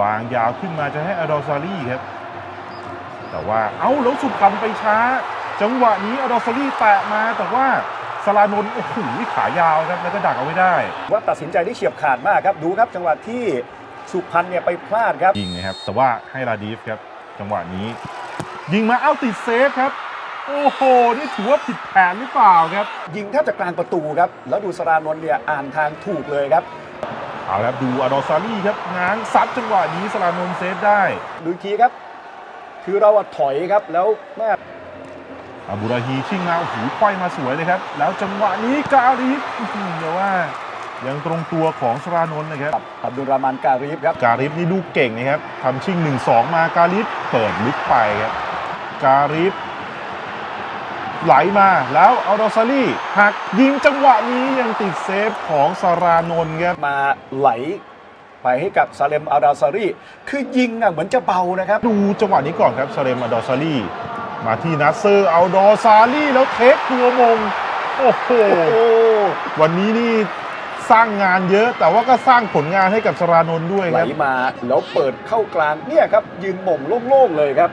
วางยาวขึ้นมาจะให้อดอซารี่ครับ แต่ว่าเอ้าแล้วสุพรรณไปช้า จังหวะนี้อดอซารี่แตะมาแต่ว่าสลานนท์โอ้โหขายาวครับแล้วก็ดักเอาไว้ได้ ว่าตัดสินใจได้เฉียบขาดมากครับ ดูครับจังหวะที่สุพรรณเนี่ยไปพลาดครับยิงนะครับ แต่ว่าให้ลาดีฟครับ จังหวะนี้ ยิงมาเอ้าติดเซฟครับ โอ้โห นี่ถือว่าผิดแผนหรือเปล่าครับ ยิงแทบจะกลางประตูครับ แล้วดูสรานนท์เนี่ยอ่านทางถูกเลยครับ เอาละครับดูอดอซารี่ครับง้างซัดจังหวะนี้สลานนท์เซฟได้ดูอีกทีครับ คือเราอะถอยครับแล้วแม่อาบูราฮีชิงมาโอ้โหควายมาสวยเลยครับ แล้วจังหวะนี้การีฟอื้อหือแต่ว่ายังตรงตัวของสรานนท์นะครับกับอับดุลรามันการีฟครับ การิฟนี่ลูกเก่งนะครับทำชิง1-2 มาการิฟเปิดลึกไปครับ การิฟ ไหลมาแล้วเอาดอซารี่หักยิงจังหวะนี้ยังติดเซฟของสารานนท์ครับมาไหลไปให้กับซาเลมอัลดาซารีคือยิงอะเหมือนจะเบานะครับ ดูจังหวะนี้ก่อนครับซาเลมอดอซารี่มาที่นัสเซอร์เอาดอซารี่แล้วเทคตัวมง โอ้โหโอ้วันนี้นี่สร้างงานเยอะ แต่ว่าก็สร้างผลงานให้กับสรานนท์ด้วยไหลครับมาแล้วเปิดเข้ากลางเนี่ยครับยืนหม่งโล่งๆเลยครับ